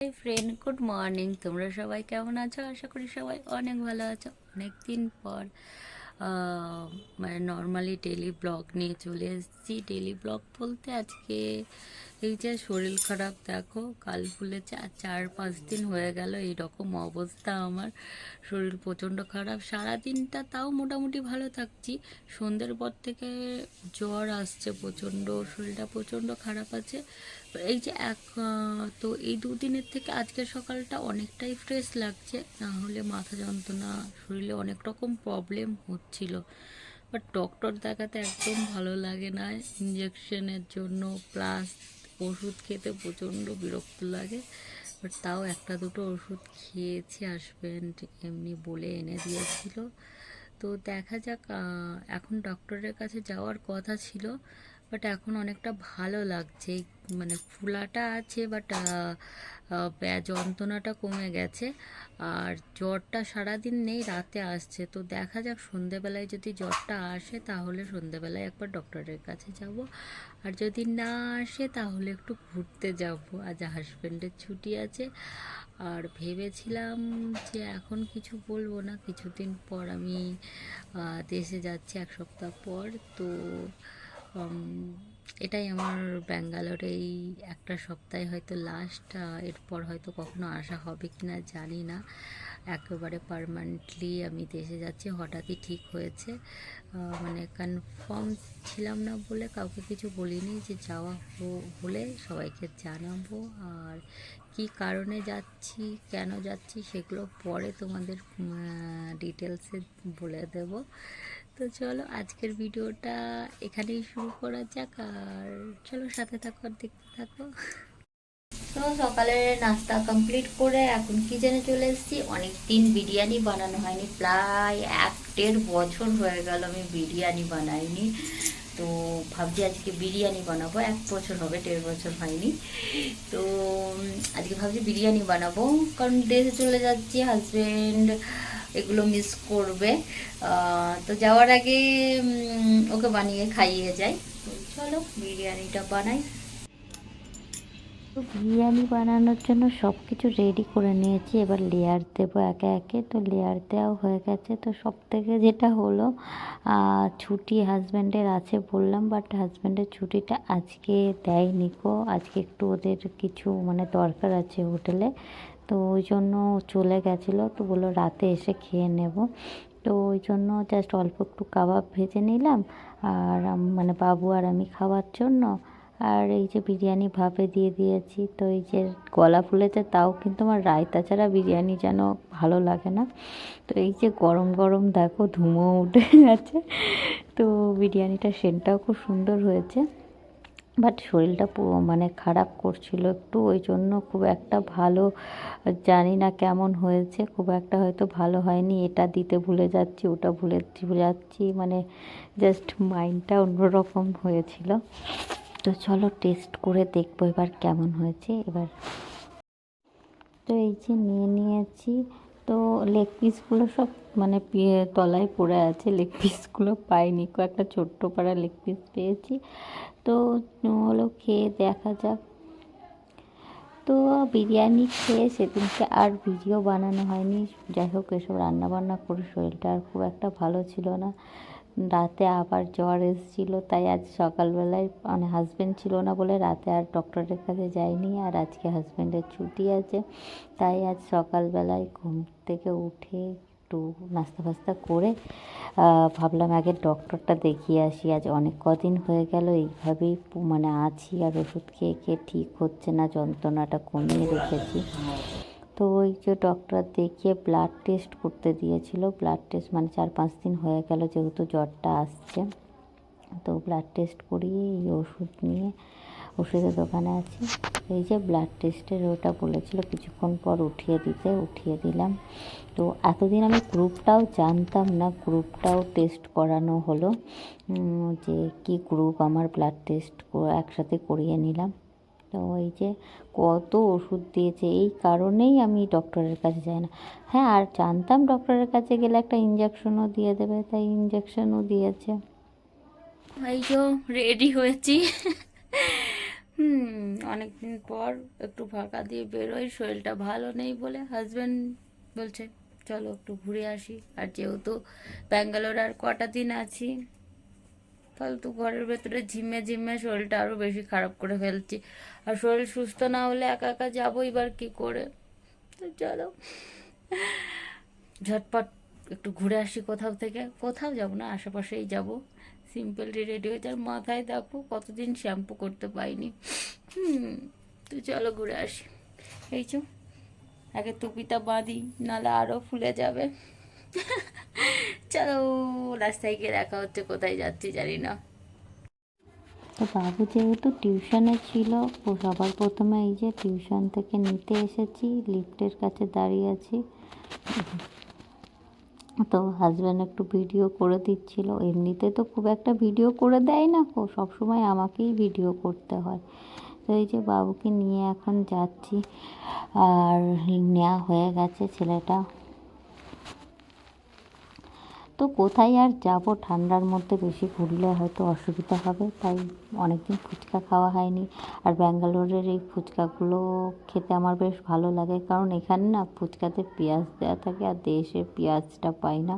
Hi friend good morning তোমরা সবাই কেমন আছো? আশা করি সবাই অনেক ভালো আছো। অনেক দিন পর মানে নর্মালি ডেলি ব্লগ নিয়ে চলে এসেছি। ডেলি ব্লগ বলতে আজকে এই যে শরীর খারাপ, দেখো, কাল ফুলেছে আর চার পাঁচ দিন হয়ে গেল, এইরকম অবস্থা আমার। শরীর প্রচণ্ড খারাপ। সারা দিনটা তাও মোটামুটি ভালো থাকছি। সন্ধ্যের পর থেকে জ্বর আসছে প্রচণ্ড, শরীরটা প্রচণ্ড খারাপ আছে। এই যে এক তো এই দুদিনের থেকে আজকে সকালটা অনেকটাই ফ্রেশ লাগছে। না হলে মাথা যন্ত্রণা, শরীরে অনেক রকম প্রবলেম হচ্ছিল। বাট ডক্টর দেখাতে একদম ভালো লাগে না। ইঞ্জেকশনের জন্য প্লাস ওষুধ খেতে প্রচণ্ড বিরক্ত লাগে বাট তাও একটা দুটো ওষুধ খেয়েছি হাজব্যান্ড এমনি বলে এনে দিয়েছিল। তো দেখা যাক এখন ডক্টরের কাছে যাওয়ার কথা ছিল বাট এখন অনেকটা ভালো লাগছে। মানে ফুলাটা আছে বাট যন্ত্রণাটা কমে গেছে। আর জ্বরটা সারাদিন নেই, রাতে আসছে। তো দেখা যাক, সন্ধেবেলায় যদি জ্বরটা আসে, তাহলে সন্ধেবেলায় একবার ডক্টরের কাছে যাব। আর যদি না আসে, তাহলে একটু ঘুরতে যাব। আজ হাজব্যান্ডের ছুটি আছে। আর ভেবেছিলাম যে এখন কিছু বলব না। কিছুদিন পর আমি দেশে যাচ্ছি, এক সপ্তাহ পর। তো এটাই আমার ব্যাঙ্গালোরে এই একটা সপ্তাহে হয়তো লাস্ট এরপর হয়তো কখনো আসা হবে কি না জানি না। একেবারে পারমানেন্টলি আমি দেশে যাচ্ছি, হঠাৎই ঠিক হয়েছে। মানে কনফার্ম ছিলাম না বলে কাউকে কিছু বলিনি যে যাওয়া হলে সবাইকে জানাব। আর কি কারণে যাচ্ছি, কেন যাচ্ছি সেগুলো পরে তোমাদের ডিটেলসে বলে দেব। তো চলো আজকের ভিডিওটা এখানেই শুরু করা যাক, আর চলো সাথে থাকো আর দেখতে থাকো। তো সকালে নাস্তা কমপ্লিট করে এখন কিচেনে চলে এসেছি। অনেক দিন বিরিয়ানি বানানো হয়নি, প্রায় এক দেড় বছর হয়ে গেল আমি বিরিয়ানি বানাইনি। তো ভাবছি আজকে বিরিয়ানি বানাবো, এক বছর হবে, দেড় বছর হয়নি। তো আজকে ভাবছি বিরিয়ানি বানাবো, কারণ দেশে চলে যাচ্ছি হাজবেন্ড এগুলো মিস করবে। তো যাওয়ার আগে ওকে বানিয়ে খাইয়ে যাই। চলো, বিরিয়ানিটা বানাই। তো বিরিয়ানি বানানোর জন্য সব কিছু রেডি করে নিয়েছি। এবার লেয়ার দেবো একে একে। তো লেয়ার দেওয়া হয়ে গেছে। তো সব থেকে যেটা হলো ছুটি হাজব্যান্ডের আছে বললাম বাট হাজব্যান্ডের ছুটিটা আজকে দেয়নি কো আজকে একটু ওদের কিছু মানে দরকার আছে হোটেলে। তো ওই জন্য চলে গেছিল। তো বলল, রাতে এসে খেয়ে নেব। তো ওই জন্য জাস্ট অল্প একটু কাবাব ভেজে নিলাম। আর মানে বাবু আর আমি খাওয়ার জন্য। আর এই যে বিরিয়ানি ভাপে দিয়ে দিয়েছি, তো এই যে গলা ফুলেছে, তাও কিন্তু আমার রায়তা ছাড়া বিরিয়ানি যেন ভালো লাগে না। তো এই যে গরম গরম দেখো ধুমো উঠে গেছে তো বিরিয়ানিটা সেন্টটাও খুব সুন্দর হয়েছে। বাট শরীরটা মানে খারাপ করছিল একটু, ওই জন্য খুব একটা ভালো, জানি না কেমন হয়েছে, খুব একটা হয়তো ভালো হয়নি, এটা দিতে ভুলে যাচ্ছি, ওটা ভুলে যাচ্ছি মানে জাস্ট মাইন্ডটা অন্যরকম হয়েছিল। তো চলো টেস্ট করে দেখব এবার কেমন হয়েছে, এবার। তো এই যে নিয়ে নিয়েছি তো লেগ পিসগুলো সব মানে তলায় পড়ে আছে। লেগ পিসগুলো পাইনি। কয়েকটা ছোট্ট পাড়া লেগ পিস পেয়েছি। তো হলো খেয়ে দেখা যাক। তো বিরিয়ানি খেয়ে সেদিনকে আর ভিডিও বানানো হয়নি। যাই হোক, এসব রান্নাবান্না করে শরীরটা আর খুব একটা ভালো ছিল না। রাতে আবার জ্বর এসেছিল, তাই আজ সকালবেলায় মানে হাজব্যান্ড ছিল না বলে রাতে আর ডক্টরের কাছে যাইনি আর আজকে হাজব্যান্ডের ছুটি আছে। তাই আজ সকালবেলায় ঘুম থেকে উঠে একটু নাস্তা ফাস্তা করে ভাবলাম আগে ডক্টরটা দেখিয়ে আসি। আজ অনেক কদিন হয়ে গেল, এইভাবেই মানে আছি আর ওষুধ খেয়ে খেয়ে ঠিক হচ্ছে না, যন্ত্রণাটা কমিয়ে রেখেছি। তো ওই যে ডক্টর দেখিয়ে ব্লাড টেস্ট করতে দিয়েছিল। ব্লাড টেস্ট মানে চার পাঁচ দিন হয়ে গেল যেহেতু জ্বরটা আসছে। তো ব্লাড টেস্ট করিয়ে এই ওষুধ নিয়ে ওষুধের দোকানে আছি। এই যে ব্লাড টেস্টের ওটা বলেছিল কিছুক্ষণ পর উঠিয়ে দিতে, উঠিয়ে দিলাম। তো এতদিন আমি গ্রুপটাও জানতাম না গ্রুপটাও টেস্ট করানো হলো। যে কি গ্রুপ আমার ব্লাড টেস্ট একসাথে করিয়ে নিলাম। তো এই যে কত ওষুধ দিয়েছে, এই কারণেই আমি ডক্টরের কাছে যাই না। হ্যাঁ আর জানতাম ডক্টরের কাছে গেলে একটা ইঞ্জেকশনও দিয়ে দেবে, তাই ইঞ্জেকশনও দিয়েছে। এই যে রেডি হয়েছি। হুম, অনেকদিন পর একটু ফাঁকা দিয়ে বেরোই, শরীরটা ভালো নেই বলে হাজব্যান্ড বলছে, চলো একটু ঘুরে আসি। আর যেহেতু ব্যাঙ্গালোর আর কটা দিন আছি ফালতু ঘরের ভেতরে ঝিমে ঝিমে শরীরটা আরও বেশি খারাপ করে ফেলছি। আর শরীর সুস্থ না হলে একা একা যাব এবার কি করে? তো চলো। ঝটপট একটু ঘুরে আসি কোথাও থেকে। কোথাও যাব না, আশেপাশেই যাব। সিম্পলি রেডি হয়ে যার মাথায় দেখো, কতদিন শ্যাম্পু করতে পাইনি তো চলো ঘুরে আসি। এই চো আগে টুপিটা বাঁধি, নাহলে আরও ফুলে যাবে। চলো রাস্তায় গিয়ে দেখা হচ্ছে কোথায় যাচ্ছি জানি না তো বাবু যেহেতু টিউশনে ছিল। ও সবার প্রথমে এই যে টিউশন থেকে নিতে এসেছি। লিফটের কাছে দাঁড়িয়ে আছি। তো হাজব্যান্ড একটু ভিডিও করে দিচ্ছিল। এমনিতে তো খুব একটা ভিডিও করে দেয় না। ও সবসময় আমাকেই ভিডিও করতে হয়। তো এই যে বাবুকে নিয়ে এখন যাচ্ছি। আর নেওয়া হয়ে গেছে ছেলেটা। তো কোথায় আর যাব? ঠান্ডার মধ্যে বেশি ঘুরলে হয়তো অসুবিধা হবে, তাই অনেকদিন ফুচকা খাওয়া হয়নি। আর ব্যাঙ্গালোরের এই ফুচকাগুলো খেতে আমার বেশ ভালো লাগে, কারণ এখানে না ফুচকাতে পেঁয়াজ দেওয়া থাকে আর দেশে পেঁয়াজটা পাই না।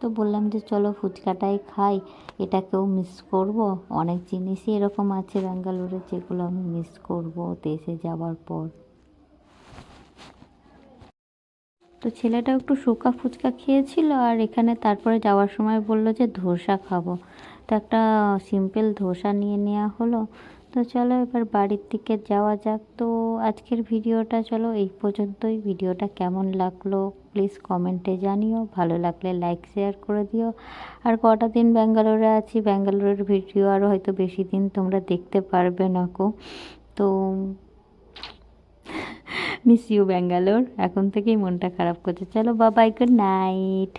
তো বললাম যে চলো ফুচকাটাই খাই, এটাকেও মিস করব। অনেক জিনিসই এরকম আছে ব্যাঙ্গালোরে যেগুলো আমি মিস করব দেশে যাওয়ার পর। তো ছেলেটা একটু শুকা ফুচকা খেয়েছিল আর এখানে তারপরে যাওয়ার সময় বলল যে ধোসা খাব। তো একটা সিম্পল ধোসা নিয়ে নেওয়া হলো। তো চলো এবার বাড়ির দিকে যাওয়া যাক। তো আজকের ভিডিওটা চলো এই পর্যন্তই। ভিডিওটা কেমন লাগল প্লিজ কমেন্টে জানিও। ভালো লাগলে লাইক শেয়ার করে দিও। আর কটা দিন ব্যাঙ্গালোরে আছি, ব্যাঙ্গালোরের ভিডিও আরও হয়তো বেশি দিন তোমরা দেখতে পারবে না কো তো মিস ইউ ব্যাঙ্গালোর এখন থেকেই মনটা খারাপ করছে। চলো বাবাই গুড নাইট